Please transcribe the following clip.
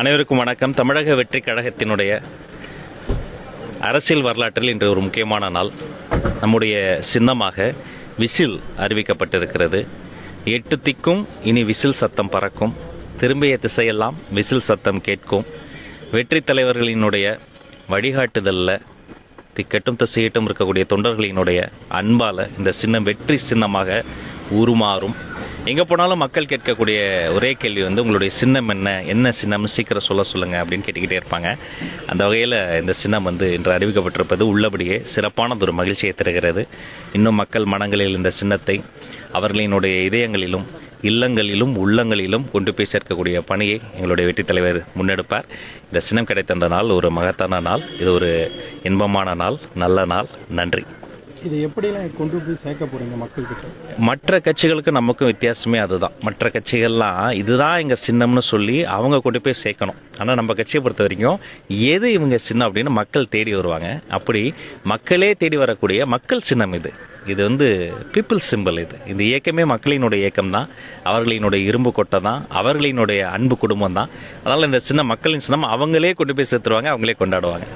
அனைவருக்கும் வணக்கம். தமிழக வெற்றி கழகத்தினுடைய அரசியல் வரலாற்றில் இன்று ஒரு முக்கியமான நாள். நம்முடைய சின்னமாக விசில் அறிவிக்கப்பட்டிருக்கிறது. எட்டு திக்கும் இனி விசில் சத்தம் பறக்கும். திரும்பிய திசையெல்லாம் விசில் சத்தம் கேட்கும். வெற்றி தலைவர்களினுடைய வழிகாட்டுதலில் திக்கட்டும் திசையட்டும் இருக்கக்கூடிய தொண்டர்களினுடைய அன்பால் இந்த சின்னம் வெற்றி சின்னமாக உருமாறும். எங்கே போனாலும் மக்கள் கேட்கக்கூடிய ஒரே கேள்வி வந்து உங்களுடைய சின்னம் என்ன? என்ன சின்னம்? சீக்கிரம் சொல்ல சொல்லுங்கள் அப்படின்னு கேட்டுக்கிட்டே இருப்பாங்க. அந்த வகையில் இந்த சின்னம் வந்து இன்று அறிவிக்கப்பட்டிருப்பது உள்ளபடியே சிறப்பானது ஒரு மகிழ்ச்சியை தருகிறது. இன்னும் மக்கள் மனங்களில் இந்த சின்னத்தை அவர்களினுடைய இதயங்களிலும் இல்லங்களிலும் உள்ளங்களிலும் கொண்டு போய் சேர்க்கக்கூடிய பணியை எங்களுடைய வெற்றித் தலைவர் முன்னெடுப்பார். இந்த சின்னம் கிடைத்த அந்த நாள் ஒரு மகத்தான நாள். இது ஒரு இன்பமான நாள். நல்ல நாள். நன்றி. இதை எப்படிலாம் கொண்டு போய் சேர்க்க போறீங்க மக்கள்கிட்ட? மற்ற கட்சிகளுக்கு நமக்கும் வித்தியாசமே அதுதான். மற்ற கட்சிகள்லாம் இதுதான் எங்கள் சின்னம்னு சொல்லி அவங்க கொண்டு போய் சேர்க்கணும். ஆனால் நம்ம கட்சியை பொறுத்த வரைக்கும் எது இவங்க சின்னம் அப்படின்னு மக்கள் தேடி வருவாங்க. அப்படி மக்களே தேடி வரக்கூடிய மக்கள் சின்னம் இது. இது வந்து பீப்புள் சிம்பிள் இது. இந்த இயக்கமே மக்களினுடைய இயக்கம் தான் அவர்களினுடைய இரும்பு கொட்டை தான் அவர்களினுடைய அன்பு குடும்பம் தான் அதனால் இந்த சின்ன மக்களின் சின்னம் அவங்களே கொண்டு போய் சேர்த்துருவாங்க அவங்களே கொண்டாடுவாங்க.